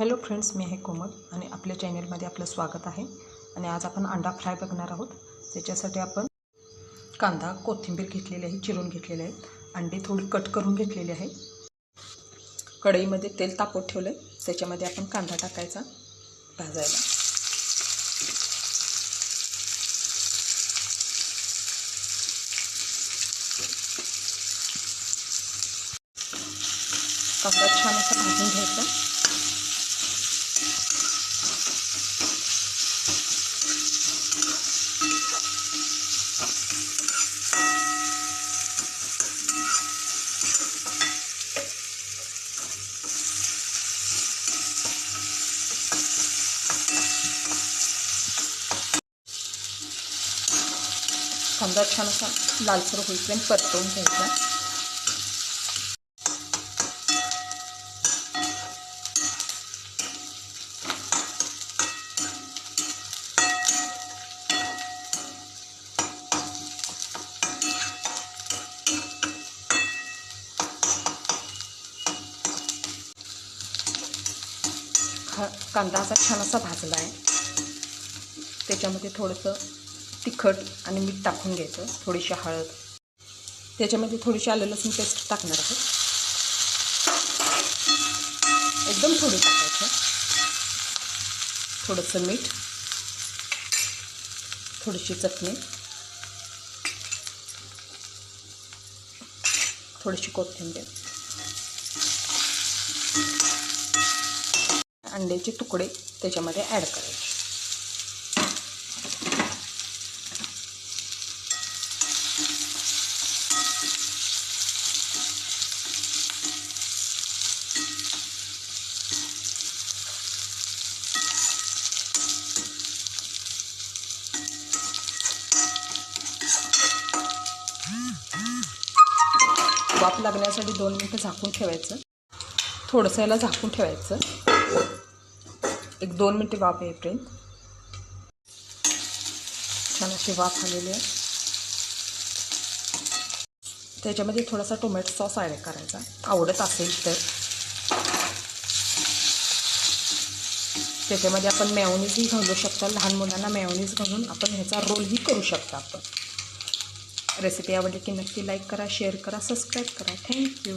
Hello friends मी आहे कोमल आणि आपल्या चॅनलमध्ये आपलं स्वागत आहे. आणि आज आपण अंडा फ्राय बघणार आहोत. त्याच्यासाठी आपण कांदा कोथिंबीर घेतलेली आहे चिरून घेतलेले आहेत अंडी थोडी कट करून घेतलेली आहे. कढईमध्ये तेल तापवत ठेवलं आहे त्याच्यामध्ये आपण कांदा टाकायचा भाजायला. कांदा छान असा भाजून घ्यायचा. कांदा छान असा लालसर होईपर्यंत परतवून घ्यायचा. कांदा असा छान असा भाजला आहे. त्याच्यामध्ये थोडंसं तिखट आणि मीठ टाकून घ्यायचं थोडीशी हळद. त्याच्यामध्ये थोडीशी आलं लसूण पेस्ट टाकणार आहे. एकदम थोडी टाकायचं. थोडंसं मीठ. थोडीशी चटणी. थोडीशी कोथिंबीर. अंड्याचे तुकडे त्याच्यामध्ये ॲड करायचे. वाफ लागण्यासाठी दोन मिनटं झाकून ठेवायचं. थोडंसं याला झाकून ठेवायचं. एक दोन मिनटे वाफ येईपर्यंत. छान अशी वाफ आलेली आहे. त्याच्यामध्ये थोडासा टोमॅटो सॉस ॲड करायचा. आवडत असेल तर. त्याच्यामध्ये आपण मॅवनीजही घालू शकता. लहान मुलांना मॅओनीज घालून आपण ह्याचा रोलही करू शकता आपण. रेसिपी आवडली की नक्की लाईक करा शेअर करा सबस्क्राईब करा. थँक्यू.